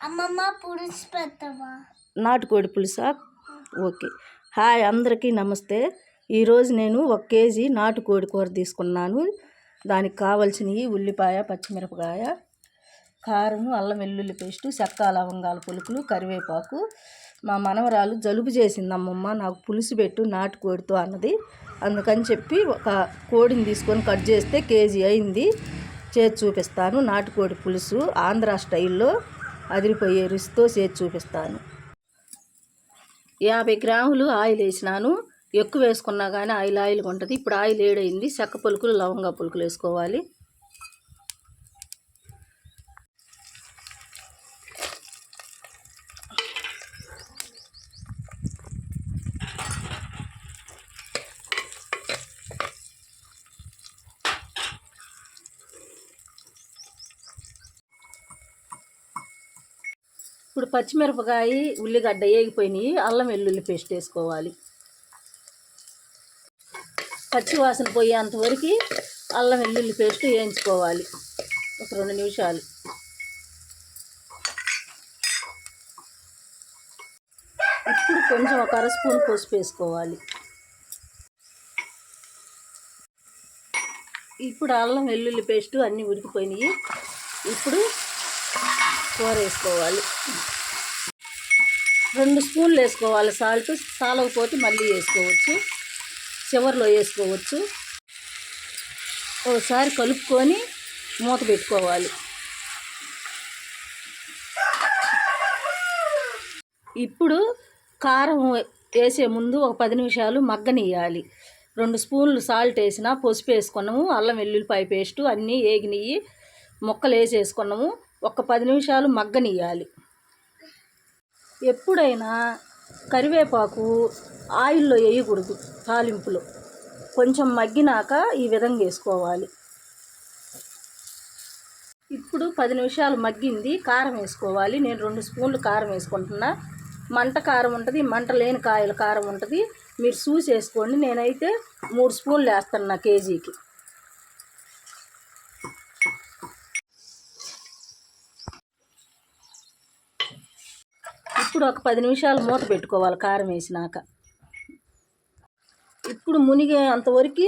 అమ్మమ్మ పులుసు పెట్టవా నాటుకోడి పులుసా? ఓకే. హాయ్ అందరికీ నమస్తే. ఈరోజు నేను ఒక కేజీ నాటుకోడి కూర తీసుకున్నాను. దానికి కావలసినవి ఉల్లిపాయ పచ్చిమిరపకాయ కారం అల్లం వెల్లుల్లి పేస్టు చెక్క లవంగాల పులుకులు కరివేపాకు. మా మనవరాలు జలుబు చేసింది అమ్మమ్మ నాకు పులుసు పెట్టు నాటుకోడితో అన్నది. అందుకని చెప్పి ఒక కోడిని తీసుకొని కట్ చేస్తే కేజీ అయింది. చేసి చూపిస్తాను. నాటుకోడి పులుసు ఆంధ్ర స్టైల్లో అదిరిపోయే రుచితో చేసి చూపిస్తాను. యాభై గ్రాములు ఆయిల్ వేసినాను. ఎక్కువ వేసుకున్నా కానీ ఆయిల్ ఆయిల్గా ఉంటుంది. ఇప్పుడు ఆయిల్ ఏడైంది. చెక్క పులుకులు లవంగా పులుకులు వేసుకోవాలి. ఇప్పుడు పచ్చిమిరపకాయ ఉల్లిగడ్డ వేగిపోయినాయి అల్లం వెల్లుల్లి పేస్ట్ వేసుకోవాలి. పచ్చి వాసన పోయేంతవరకు అల్లం వెల్లుల్లి పేస్ట్ వేయించుకోవాలి. ఒక రెండు నిమిషాలు. ఇప్పుడు కొంచెం ఒక అర స్పూన్ పసుపు వేసుకోవాలి. ఇప్పుడు అల్లం వెల్లుల్లి పేస్ట్ అన్నీ ఉడికిపోయినాయి. ఇప్పుడు కూర వేసుకోవాలి రెండు స్పూన్లు వేసుకోవాలి సాల్ట్. సాలకపోతే మళ్ళీ వేసుకోవచ్చు. చివరిలో వేసుకోవచ్చు. ఒకసారి కలుపుకొని మూత పెట్టుకోవాలి. ఇప్పుడు కారం వేసే ముందు ఒక పది నిమిషాలు మగ్గనియాలి రెండు స్పూన్లు సాల్ట్ వేసిన పసుపు వేసుకున్నాము అల్లం వెల్లుల్లిపాయ పేస్టు అన్నీ ఏగినవి ముక్కలు వేసేసుకున్నాము. ఒక పది నిమిషాలు మగ్గనియాలి ఎప్పుడైనా కరివేపాకు ఆయిల్లో వేయకూడదు తాలింపులో. కొంచెం మగ్గినాక ఈ విధంగా వేసుకోవాలి. ఇప్పుడు పది నిమిషాలు మగ్గింది కారం వేసుకోవాలి. నేను రెండు స్పూన్లు కారం వేసుకుంటున్నా. మంట కారం ఉంటుంది మంట లేని కాయల కారం ఉంటుంది. మీరు చూసి వేసుకోండి. నేనైతే మూడు స్పూన్లు వేస్తాను నా కేజీకి. ఇప్పుడు ఒక పది నిమిషాలు మూత పెట్టుకోవాలి కారం వేసినాక. ఇప్పుడు మునిగే అంతవరకు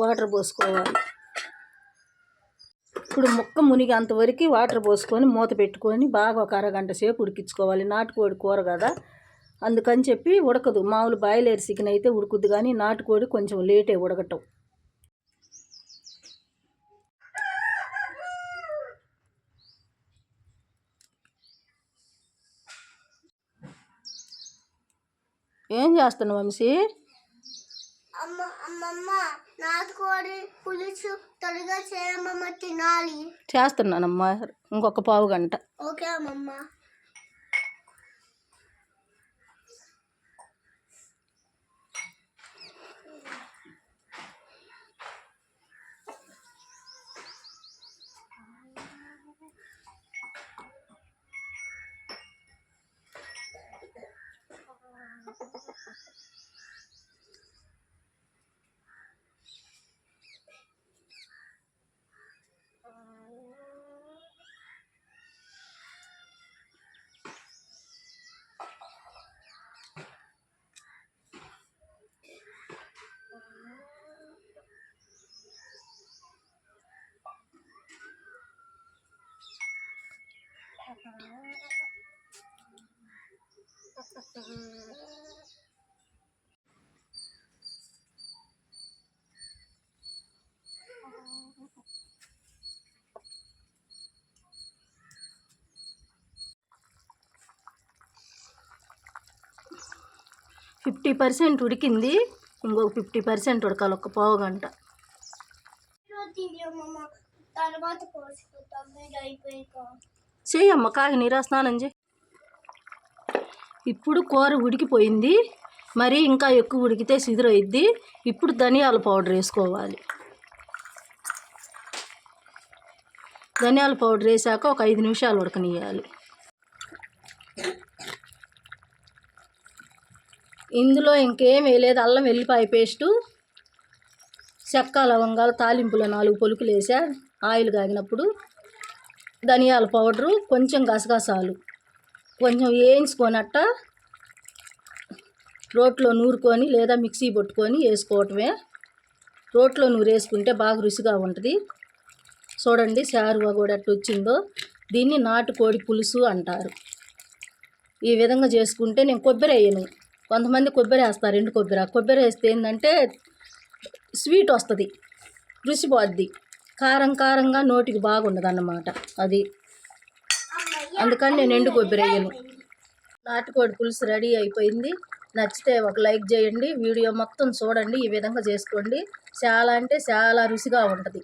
వాటర్ పోసుకోవాలి. ఇప్పుడు ముక్క మునిగే అంతవరకు వాటర్ పోసుకొని మూత పెట్టుకొని బాగా ఒక అరగంట సేపు ఉడికించుకోవాలి. నాటుకోడి కూర కదా. అందుకని చెప్పి ఉడకదు. మామూలు బాయిలర్ చికెన్ అయితే ఉడుకుద్ది కానీ నాటుకోడి కొంచెం లేటే ఉడకటం. ఏం చేస్తున్నావు వంశీ? అమ్మ అమ్మమ్మ నాటుకోడి పులుసు త్వరగా చేయమమ్మ తినాలి. చేస్తున్నానమ్మా. ఇంకొక పావు గంట. ఓకే అమ్మమ్మ. ఫిఫ్టీ పర్సెంట్ ఉడికింది. ఇంకొక ఫిఫ్టీ పర్సెంట్ ఉడకాలి. ఒక పావు గంట. తర్వాత చేయమ్మ కాగి నీరా చేయి. ఇప్పుడు కూర ఉడికిపోయింది. మరి ఇంకా ఎక్కువ ఉడికితే సిదురైద్ది ఇప్పుడు ధనియాల పౌడర్ వేసుకోవాలి. ధనియాల పౌడర్ వేసాక ఒక ఐదు నిమిషాలు ఉడకనియాలి ఇందులో ఇంకేం వేయలేదు. అల్లం వెల్లిపాయ పేస్టు చెక్క లవంగాలు తాలింపులో నాలుగు పొలుకులు వేసా. ఆయిల్ కాగినప్పుడు ధనియాల పౌడరు కొంచెం గసగసాలు. కొంచెం వేయించుకొనట్ట రోట్లో నూరుకొని లేదా మిక్సీ పట్టుకొని వేసుకోవటమే. రోట్లో నూరు వేసుకుంటే బాగా రుచిగా ఉంటుంది. చూడండి శారువా కూడా ఎట్ట వచ్చిందో. దీన్ని నాటుకోడి పులుసు అంటారు. ఈ విధంగా చేసుకుంటే నేను కొబ్బరి వేయను. కొంతమంది కొబ్బరి వేస్తారు ఎండు కొబ్బరి. కొబ్బరి వేస్తే ఏంటంటే స్వీట్ వస్తుంది రుచి పోద్ది. కారం కారంగా నోటికి బాగుండదు అన్నమాట అది. అందుకని నేను ఎండు కొబ్బరి వేయను. నాటుకోడి పులుసు రెడీ అయిపోయింది. నచ్చితే ఒక లైక్ చేయండి. వీడియో మొత్తం చూడండి. ఈ విధంగా చేసుకోండి. చాలా అంటే చాలా రుచిగా ఉంటుంది.